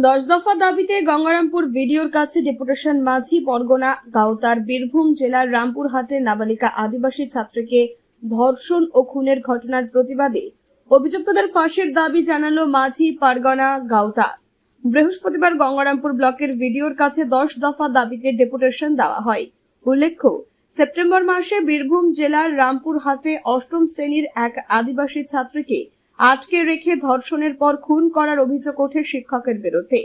দশ দফা দাবিতে গঙ্গারামপুর ভিডিওর কাছে ডেপুটেশন মাঝি পরগনা গাওতার বীরভূম জেলার রামপুরহাটে নাবালিকা আদিবাসী ছাত্রকে ধর্ষণ ও খুনের ঘটনার প্রতিবাদে অভিযুক্তদের ফাঁসির দাবি জানালো মাঝি পারগনা গাওতা। বৃহস্পতিবার গঙ্গারামপুর ব্লকের ভিডিওর কাছে দশ দফা দাবিতে ডেপুটেশন দেওয়া হয়। উল্লেখ্য, সেপ্টেম্বর মাসে বীরভূম জেলার রামপুরহাটে অষ্টম শ্রেণির এক আদিবাসী ছাত্রীকে আটকে রেখে ধর্ষণের পর খুন করার অভিযোগ ওঠে শিক্ষকের বিরুদ্ধে।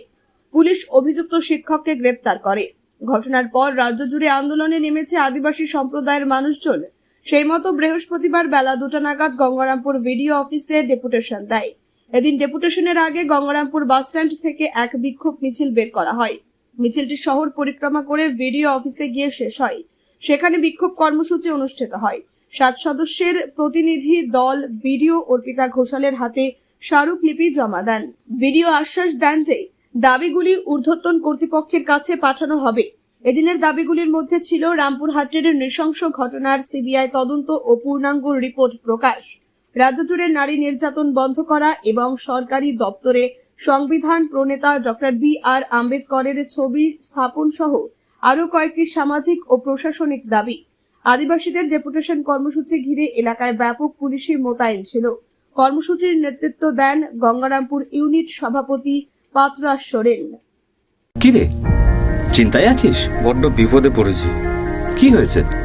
পুলিশ অভিযুক্ত শিক্ষককে গ্রেপ্তার করে। ঘটনার পর রাজ্য জুড়ে আন্দোলনে নেমেছে আদিবাসী সম্প্রদায়ের মানুষজন। সেই মতো বৃহস্পতিবার বেলা দুটো নাগাদ গঙ্গারামপুর ভিডিও অফিসে ডেপুটেশন দেয়। এদিন ডেপুটেশনের আগে গঙ্গারামপুর বাসস্ট্যান্ড থেকে এক বিক্ষোভ মিছিল বের করা হয়। মিছিলটি শহর পরিক্রমা করে ভিডিও অফিসে গিয়ে শেষ হয়। সেখানে বিক্ষোভ কর্মসূচি অনুষ্ঠিত হয়। সাত সদস্যের প্রতিনিধি দল বিডিও অর্পিতা ঘোষালের হাতে স্মারকলিপি জমা দেন। ভিডিও আশ্বাস দেন যে, দাবিগুলি ঊর্ধ্বতন কর্তৃপক্ষের কাছে পাঠানো হবে। এদিনের দাবিগুলির মধ্যে ছিল রামপুরহাটের নৃশংস ঘটনার সিবিআই তদন্ত ও পূর্ণাঙ্গ রিপোর্ট প্রকাশ, রাজ্য জুড়ে নারী নির্যাতন বন্ধ করা এবং সরকারি দপ্তরে সংবিধান প্রণেতা ডক্টর বি আর আম্বেদকরের ছবি স্থাপন সহ আরও কয়েকটি সামাজিক ও প্রশাসনিক দাবি। আদিবাসীদের ডেপুটেশন কর্মসূচি ঘিরে এলাকায় ব্যাপক পুলিশি মোতায়েন ছিল। কর্মসূচির নেতৃত্ব দেন গঙ্গারামপুর ইউনিট সভাপতি পাত্রা সোরেন। কিরে? চিন্তায় আছিস? বড্ড বিপদে পড়েছি। কি হয়েছে?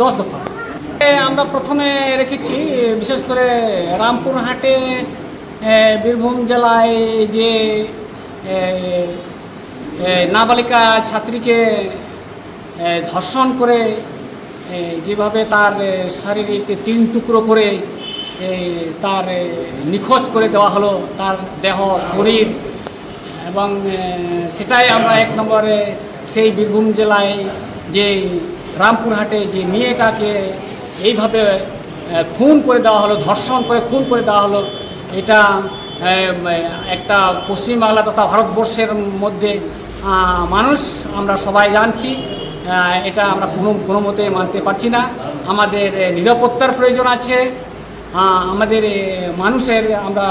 দশ দফা। আমরা প্রথমে রেখেছি বিশেষ করে রামপুরহাটে বীরভূম জেলায় যে নাবালিকা ছাত্রীকে ধর্ষণ করে যেভাবে তার শারীরিক তিন টুকরো করে তার নিখোঁজ করে দেওয়া হলো, তার দেহ, শরীর এবং সেটাই আমরা এক নম্বরে সেই বীরভূম জেলায় যে রামপুরহাটে যে মেয়েটাকে এইভাবে খুন করে দেওয়া হলো, ধর্ষণ করে খুন করে দেওয়া হলো, এটা একটা পশ্চিমবাংলা তথা ভারতবর্ষের মধ্যে মানুষ আমরা সবাই জানছি এটা আমরা কোনো কোনো মতে মানতে পারছি না। আমাদের নিরাপত্তার প্রয়োজন আছে। আমাদের মানুষের আমরা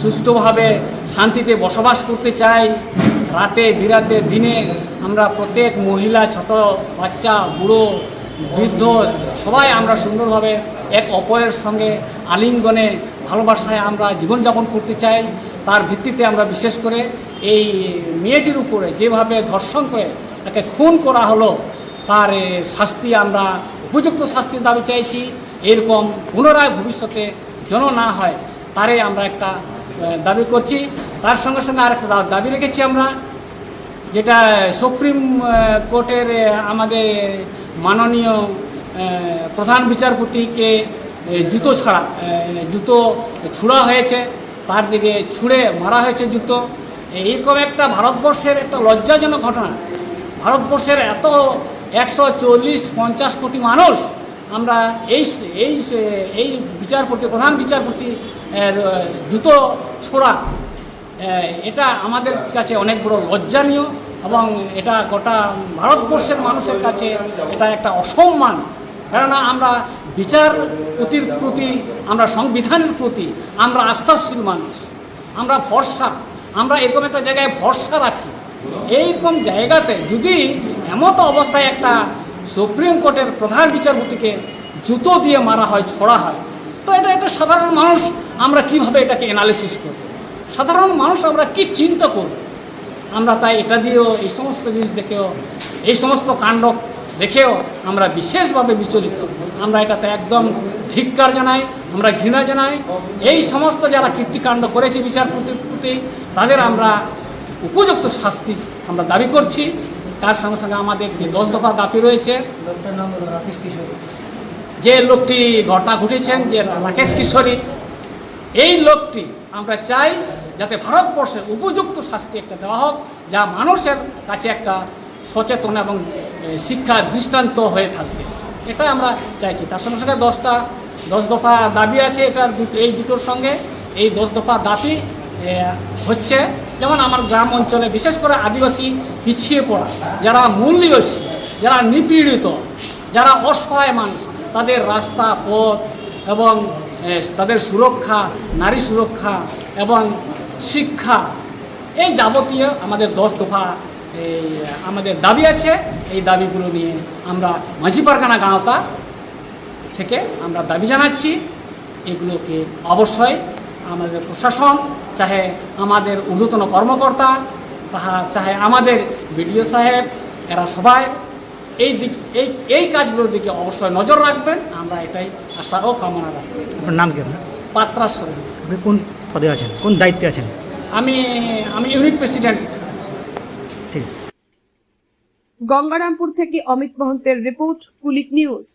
সুস্থভাবে শান্তিতে বসবাস করতে চাই। রাতে, বিরাতে, দিনে আমরা প্রত্যেক মহিলা, ছোট বাচ্চা, বুড়ো, বৃদ্ধ, সবাই আমরা সুন্দরভাবে এক অপরের সঙ্গে আলিঙ্গনে, ভালোবাসায় আমরা জীবনযাপন করতে চাই। তার ভিত্তিতে আমরা বিশেষ করে এই মেয়েটির উপরে যেভাবে ধর্ষণ করে তাকে খুন করা হলো, তার শাস্তি আমরা, উপযুক্ত শাস্তির দাবি চাইছি। এরকম পুনরায় ভবিষ্যতে যেন না হয় তারে আমরা একটা দাবি করছি। তার সঙ্গে সঙ্গে আরেকটা দাবি রেখেছি আমরা। যেটা সুপ্রিম কোর্টের আমাদের মাননীয় প্রধান বিচারপতিকে জুতো ছাড়া জুতো ছুড়া হয়েছে, তার দিকে ছুঁড়ে মারা হয়েছে জুতো। এইরকম একটা ভারতবর্ষের একটা লজ্জাজনক ঘটনা। ভারতবর্ষের এত একশো চল্লিশ পঞ্চাশ কোটি মানুষ আমরা এই এই এই বিচারপতি, প্রধান বিচারপতি জুতো ছোড়া এটা আমাদের কাছে অনেক বড় লজ্জানীয় এবং এটা গোটা ভারতবর্ষের মানুষের কাছে এটা একটা অসম্মান। কেননা আমরা বিচারপতির প্রতি, আমরা সংবিধানের প্রতি, আমরা আস্থাশীল মানুষ, আমরা ভরসা, আমরা এরকম একটা জায়গায় ভরসা রাখি। এইরকম জায়গাতে যদি এমতো অবস্থায় একটা সুপ্রিম কোর্টের প্রধান বিচারপতিকে জুতো দিয়ে মারা হয়, ছড়া হয়, তো এটা একটা সাধারণ মানুষ, আমরা কীভাবে এটাকে অ্যানালিসিস করব? সাধারণ মানুষ আমরা কি চিন্তা করব? আমরা তাই এটা দিয়েও এই সমস্ত জিনিস দেখেও এই সমস্ত কাণ্ড দেখেও আমরা বিশেষভাবে বিচলিত। আমরা এটাতে একদম ধিক্কার জানাই আমরা ঘৃণা জানাই। এই সমস্ত যারা কীর্তিকাণ্ড করেছে বিচারপতির প্রতি তাদের আমরা উপযুক্ত শাস্তি আমরা দাবি করছি। তার সঙ্গে সঙ্গে আমাদের যে দশ দফা দাবি রয়েছে যে লোকটি ঘটনা ঘটেছেন যে রাকেশ কিশোরী এই লোকটি আমরা চাই যাতে ভারতবর্ষের উপযুক্ত শাস্তি একটা দেওয়া হোক, যা মানুষের কাছে একটা সচেতন এবং শিক্ষা দৃষ্টান্ত হয়ে থাকবে। এটাই আমরা চাইছি। তার সঙ্গে সঙ্গে দশটা, দশ দফা দাবি আছে এটার এই দুটোর সঙ্গে। এই দশ দফা দাবি হচ্ছে যেমন আমার গ্রাম অঞ্চলে বিশেষ করে আদিবাসী পিছিয়ে পড়া, যারা মূল্যবাসী যারা নিপীড়িত, যারা অসহায় মানুষ, তাদের রাস্তা, পথ এবং তাদের সুরক্ষা, নারী সুরক্ষা এবং শিক্ষা এই যাবতীয় আমাদের দশ দফা এই আমাদের দাবি আছে। এই দাবিগুলো নিয়ে আমরা মাঝি পারগানা গাঁওতা থেকে আমরা দাবি জানাচ্ছি। এগুলোকে অবশ্যই আমাদের প্রশাসন চাহে আমাদের ঊর্ধ্বতন কর্মকর্তা, তাহা চাহে আমাদের বিডিও সাহেব, এরা সবাই এই দিক এই এই কাজগুলোর দিকে অবশ্যই নজর রাখবেন। আমরা এটাই আশা ও কামনা রাখি। আপনার নাম কি আপনার? পাত্রা সরকার আপনি কোন পদে আছেন? কোন দায়িত্বে আছেন? আমি আমি ইউনিট প্রেসিডেন্ট। ঠিক আছে। গঙ্গারামপুর থেকে অমিত মহন্তের রিপোর্ট কুলিক নিউজ।